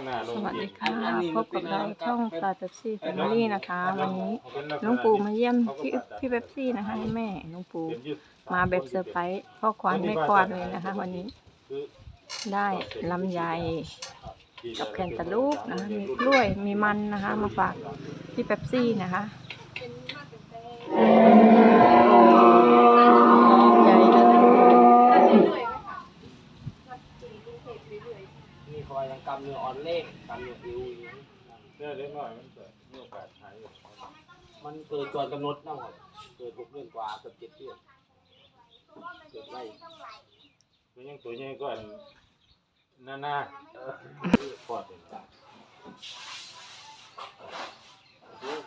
งหน้าลสงวัสอีดีกค่ะพบกับเราช่องปลาเป๊ปซี่แฟมิลี่นะคะ วันนี้หลุงปู่มาเยี่ยมพี่พี่เป๊ปซี่นะคะให้แม่หลุงปู่มาแบบเซอร์ไพรส์พ่อควานไม่ควานเลยนะคะ วันนี้ได้ลำไยกับแคนตาลูปนะคะมีกล้วยมีมันนะคะ มาฝากพี่เป๊ปซี่นะคะ เล็กกำเนื้ออิวอย่างนี้เนี่ยเล็กน้อยมันเกิดมีโอกาสหายอยู่มันเกิดก่อนกำหนดนะครับเกิดหกเดือนกว่าเกือบเจ็ดเดือนเกิดไว้ตัวยังตัวใหญ่กว่าหน้าหน้าปอดเลย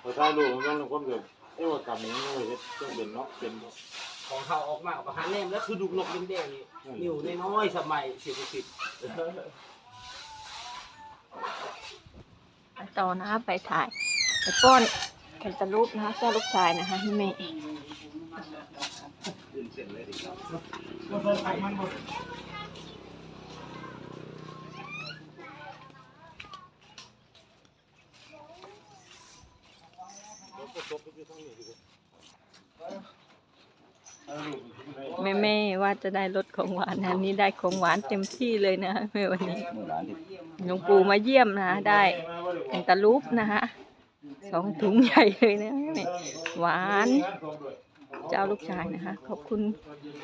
พอถ่ายรูมันต้องคนเกิดเอ้ว่ากำนี้เลยต้องเป็นเนาะเป็น ของเขาออกมาประหารเนมแล้วคือดุกนกแดงนี่นิ้วน้อยๆสมัยสิบสิบ ไปต่อนะคะไปถ่ายไปป้อนแคนตาลูปนะคะเจ้าลูกชายนะคะให้แม่ แม่แม่ว่าจะได้รสของหวานนะนนี้ได้ของหวานเต็มที่เลยนะแม่วันนี้หลวงปู่มาเยี่ยมนะได้แอนตาลูปนะฮะสองถุงใหญ่เลยนะแม่หวานเจ้าลูกชายนะคะ ขอบคุณ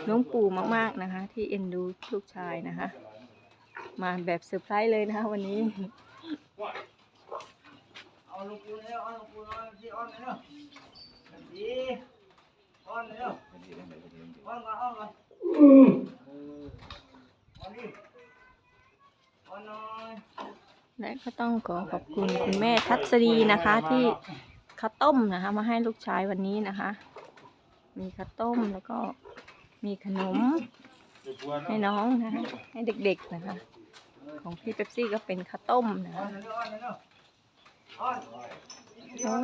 หลวงปู่มากๆนะคะ ที่เอ็นดูลูกชายนะคะ มาแบบเซอร์ไพรส์เลยนะคะวันนี้เอาลูกปูเนยเอาลูกปูเอาที่อ้อนเลยเนาะดี อ้อนเลยเนาะอ้อนก่อนอ้อนก่อนอ้อนดิอ้อนหน่อยและก็ต้องขอขอบคุณคุณแม่ทัศดีนะคะที่ข้าวต้มนะคะ มาให้ลูกชายวันนี้นะคะ มีข้าวต้มแล้วก็มีขนมให้น้องนะคะให้เด็กๆนะคะ ของพี่เป๊ปซี่ก็เป็นข้าวต้มนะอ้อคะนเลยอ้อน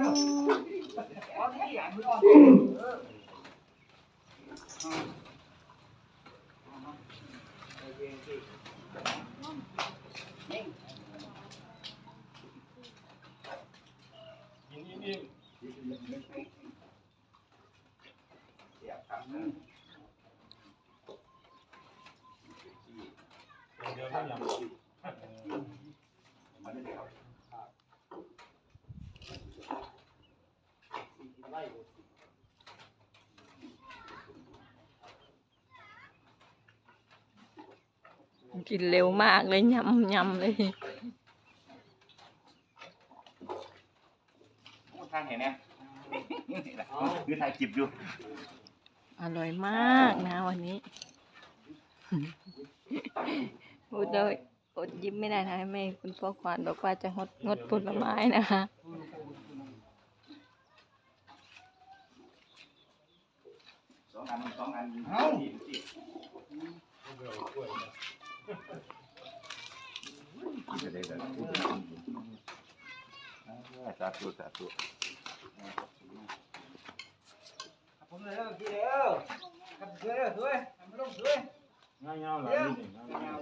เลยเนาะอ้อน โอ้ อ้อนที่อย่างอ้อนเออ กินอิ่มๆเดี๋ยวถ้าอย่า กินเร็วมากเลยยำยำเลยทางเห็นเนี่ยคือถ่ายคลิปอยู่ อร่อยมากนะวันนี้พูดเลยอดยิ้มไม่ได้นะแม่คุณพ่อควานบอกว่าจะงดงดผลไม้นะคะสองอันสองอันเอา จะได้กันสาธุสาธุผมเลยเนาะพี่เด้อกับเด้อด้วยทำลงด้วยง่ายๆหลายนี่ง่าย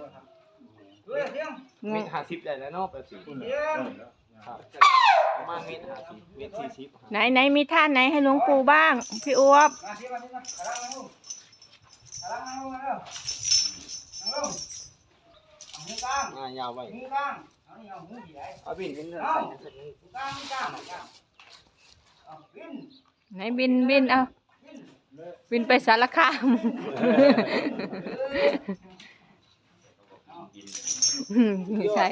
ด้วยเสียงมงตรหาสิบได้แล้วเนาะแปดสิบๆคุณครับประมาณเมตรห้าสิบเมตรสี่สิบไหนไหนมีท่าไหนให้หลวงปู่บ้าง พี่อ้วบ มาที่มาที่มากระลังนั่งลงกระลังนั่งลงมาเด้อนั่งลงเอาหูกลางงานยาวไว้หูกลางเอานี่เอาหูใหญ่เอาบินเป็นเอาใส่หูกลางหูกลางหูกลางเอาวินไหนบินบินเอาวินบินไปสารคามไม่ใช่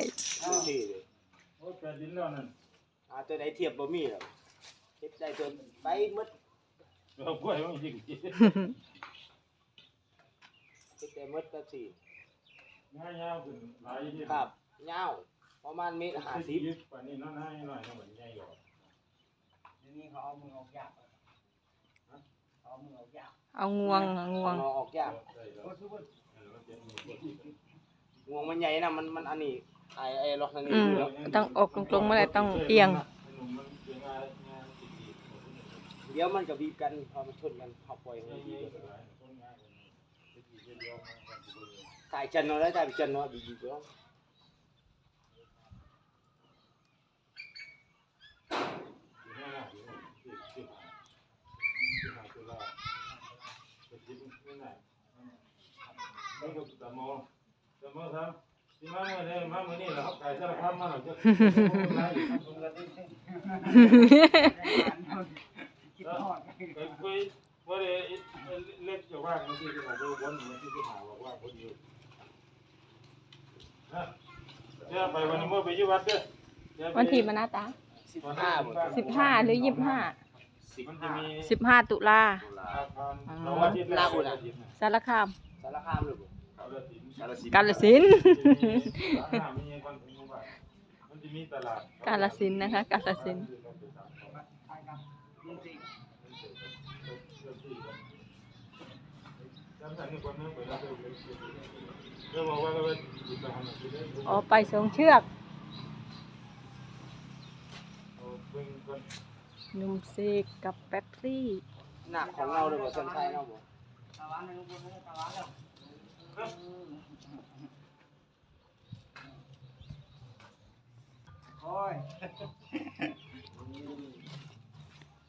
ที่เลยโอ้แต่ดินแล้วนั่นอาตัวไหนเทียบบ่มีหรอกเทียบได้ตัวไปหมดเรากล้วยมันยิงเทียบได้หมดแปดสิบ ง่ายๆขึ้นหลายที่ครับยาวประมาณเมตรห้าสิบป่านนี้น้อยๆหน่อยๆเหมือนใหญ่หรอกเดี๋ยวนี้เขาเอามือออกยากเอามือออกยากเอางวงเอางวงเอาออกยากได้แล้วโอ้ทุกคนงวงมันใหญ่นะมันมันอันนี้ไอ้ไอ้ล็อกทางนี้อืมอยู่แล้วต้องอกตรงๆเมื่อไรต้องเอียง เดี๋ยวมันก็บีบกันพอมันชนกันเขาปล่อยให้บีบกัน tại chân nó đấy tại vì chân nó bị gì đó Hãy subscribe cho kênh Ghiền Mì Gõ Để không bỏ lỡ những video hấp dẫn วโมสมมติครับที่มาเมื่อนี้มาเมื่อนี้เราไก่สารพัดมาหน่อยจะไปคุยว่าเเล็กจะว่างที่ที่เราดูวันนี้ที่ที่หาว่าว่างคนอยู่นะเดี๋ยวไปวันนี้เมื่อไปยี่วัดเด้อวันที่มันนะตาสิบห้าหมดสิบห้าหรือยี่สิบห้าสิบมันจะห้ามีสิบห้าตุลาอาคารเราว่าที่เราอุดสารคาม สารคามเลยบ่กาลสินกาลสินธุ์มันจะมีตลาดกาลสินธุ์นะคะ กาลสินธุ์ อ๋อไปสองเชือกหนุ่มเสกกับแป๊บซี่หนักของเราเลยบ่สันชัยเนาะบ่ตะวันเลยลูกปูตะวันเลยโอ้ย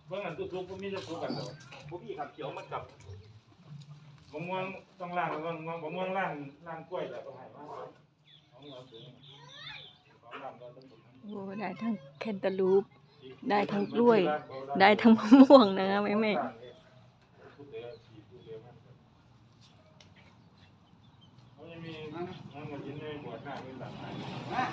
เมื่อกันทุกๆก็มีจะทุกกันเลยพวกพี่ขับเขียวมันกับ มะม่วงต้องล่างมะม่วงมะม่วงล่างล่างกล้วยแต่ก็หายมากของเราถึงของล่างเราต้องโอ้ได้ทั้งแคนตาลูป ได้ทั้งกล้วย ได้ทั้งมะม่วงนะคะแม่แม่เขาจะมีมันมันยินในบวชหน้าเป็นหลังมา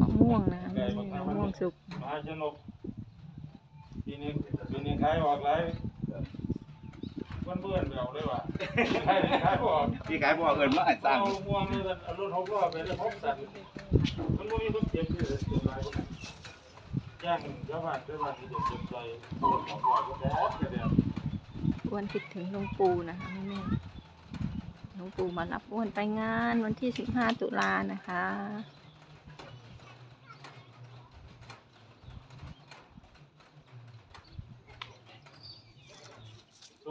มะม่วงนะคะแม่แม่มะม่วง สุกมหาชนกปีนี้ปีนี้ขายออกหลายเพื่อนเพื่อนเบาเลยว่ะขายขายออกพี่ขายบ่เอิญมาให้สร้างเอาม่วงเลยเอารถหกล้อไปเลยหกสันมันก็มีคนเจ็บอยู่เจ็บหลายคนย่างชาวบ้านชาวบ้านที่เจ็บเจ็บใจรถหกล้อก็บอสกันเดียวอ้วนคิดถึงหลวงปู่นะคะแม่แม่หลวงปู่มารับอ้วนไปงานวันที่สิบห้าตุลานะคะ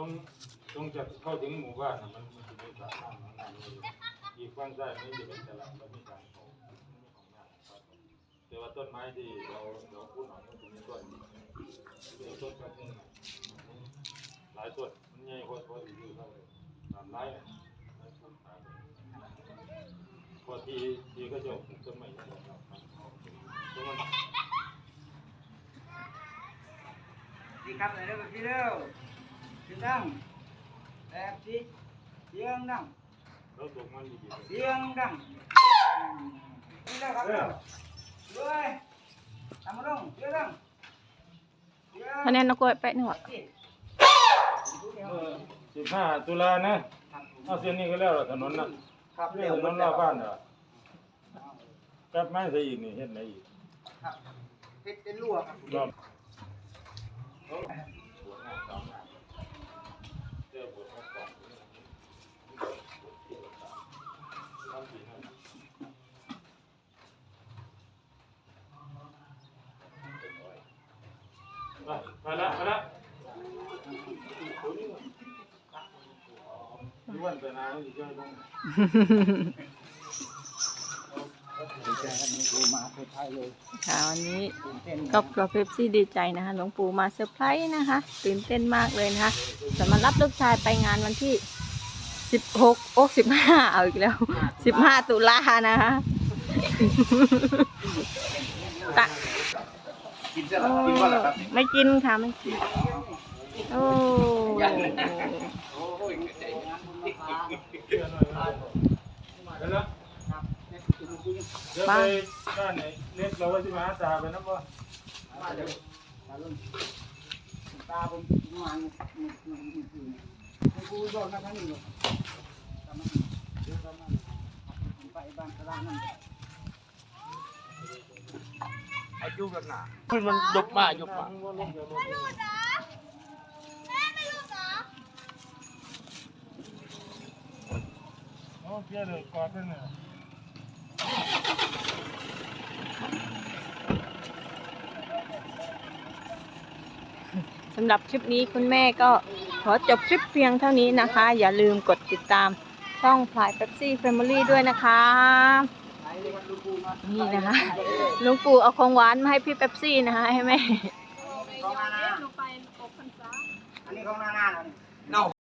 ตรงตรงจะเข้าถึงหมู่บ้านน่ะมันมันจะมีสระน้ำน้ำน้ำอยู่อีกฝั่งซ้ายนี่จะเป็นตลาดแล้วมีทางเขามันมีของน้ำครับแต่ว่าต้นไม้ที่เราเราพูดหน่อยมันจะมีต้นเดียวต้นกระถิ่นน่ะหลายต้นมันใหญ่กว่าพอที่อยู่เท่าเลยตามไร่น่ะไร่ต้นตาลพอทีทีก็จะปลูกต้นไม้ใหญ่ครับต้นมัน ดีครับเลยเร็วพี่เร็ว นดังแบบที่เสียงดังแล้วตกมันดีๆเสียงดังนี่เร็วครับเร็วด้วยทำมาลงเสียงดังเสียงคะแนนนกกล้วยแปะหนึ่งวะสิบห้าตุลานะเอาเส้นนี้ก็แล้วล่ะถนนน่ะครับเรื่เร็อวงถนนรอบบ้านเหรอกับไม้ใส่อีกนี่เห็นไหนอีกครับเป็นเป็นรั่วครับ รอบมาละมาละด้วนแต่นานอีกเยอะ ลงค่ะวันนี้ครอบครัวเพปซี่ดีใจนะคะหลวงปู่มาเซอร์ไพรส์นะคะตื่นเต้นมากเลยนะคะจะมารับลูกชายไปงานวันที่สิบหกโอ้สิบห้าเอาอีกแล้วสิบห้าตุลานะคะตะกินเสร็จแล้วกินว่าอะไรครับไม่กินค่ะไม่กินโอ้ไปแล้วเดี๋ยวไป บ้านไหนเล็กเราไว้ที่มหาตาไปนะบ่ตาผมมาคุณครูบอกนะท่านนี่ไปบ้านตลาดนั่นอายุแบบหนามันมันยกมายุบมาโอ้เพี้ยเลยกอดด้วยเนี่ย สำหรับคลิปนี้คุณแม่ก็ขอจบคลิปเพียงเท่านี้นะคะ อย่าลืมกดติดตามช่องพลายเ e ปซี่แฟมิลี่ด้วยนะคะ นี่นะคะลุงปู่เอาของหวานมาให้พี่เป๊ปซี่นะคะให้แม่ ของนานาอันนี้ของนานาเหรอ